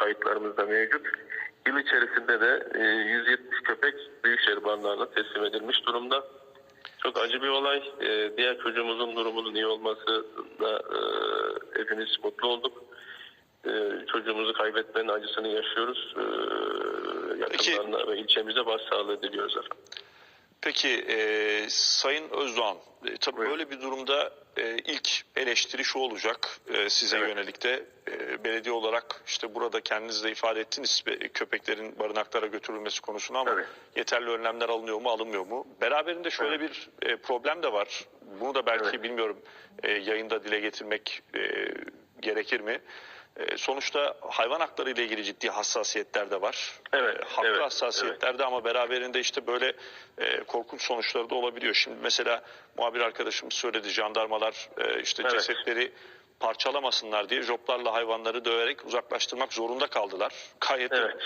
kayıtlarımızda mevcut. Yıl içerisinde de e, 170 köpek Büyükşehir Barınağı'na teslim edilmiş durumda. Çok acı bir olay. E, diğer çocuğumuzun durumunun iyi olması da e, hepimiz mutlu olduk. E, çocuğumuzu kaybetmenin acısını yaşıyoruz. E, yakınlarına ve ilçemize başsağlığı diliyoruz efendim. Peki e, Sayın Özdoğan, e, tabii Buyurun. böyle bir durumda e, ilk eleştiri şu olacak e, size Evet. yönelik de e, belediye olarak işte burada kendiniz de ifade ettiniz e, köpeklerin barınaklara götürülmesi konusunda ama Tabii. yeterli önlemler alınıyor mu alınmıyor mu? Beraberinde şöyle Evet. bir e, problem de var. Bunu da belki Evet. bilmiyorum e, yayında dile getirmek e, gerekir mi? E, sonuçta hayvan hakları ile ilgili ciddi hassasiyetler de var. Evet, E, haklı evet, hassasiyetlerde ama beraberinde işte böyle e, korkunç sonuçları da olabiliyor. Şimdi mesela muhabir arkadaşımız söyledi jandarmalar e, işte Evet. cesetleri parçalamasınlar diye joplarla hayvanları döverek uzaklaştırmak zorunda kaldılar. Gayet Evet.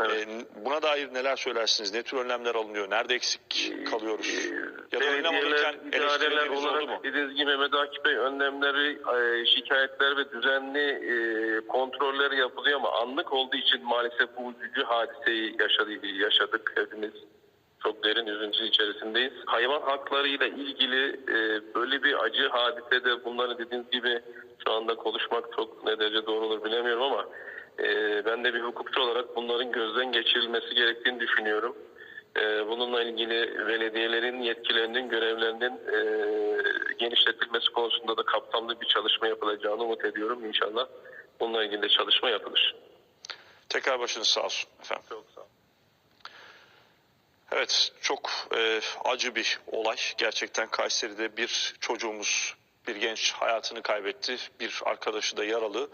Evet. e, buna dair neler söylersiniz? Ne tür önlemler alınıyor? Nerede eksik kalıyoruz? Ya da idareler eleştirildiğiniz oldu mu? olarak dediğiniz gibi Mehmet Akif Bey önlemleri, e, şikayetler ve düzenli e, kontroller yapılıyor ama anlık olduğu için maalesef bu üzücü hadiseyi yaşadık, yaşadık hepimiz. Çok derin üzüntü içerisindeyiz. Hayvan haklarıyla ilgili e, böyle bir acı hadisede bunları dediğiniz gibi şu anda konuşmak çok ne derece doğru olur bilemiyorum ama e, ben de bir hukukçu olarak bunların gözden geçirilmesi gerektiğini düşünüyorum. Ee, Bununla ilgili belediyelerin yetkilerinin, görevlerinin e, genişletilmesi konusunda da kapsamlı bir çalışma yapılacağını umut ediyorum inşallah. Bununla ilgili de çalışma yapılır. Tekrar başınız sağ olsun efendim. Çok. Evet çok e, acı bir olay. Gerçekten Kayseri'de bir çocuğumuz, bir genç hayatını kaybetti. Bir arkadaşı da yaralı.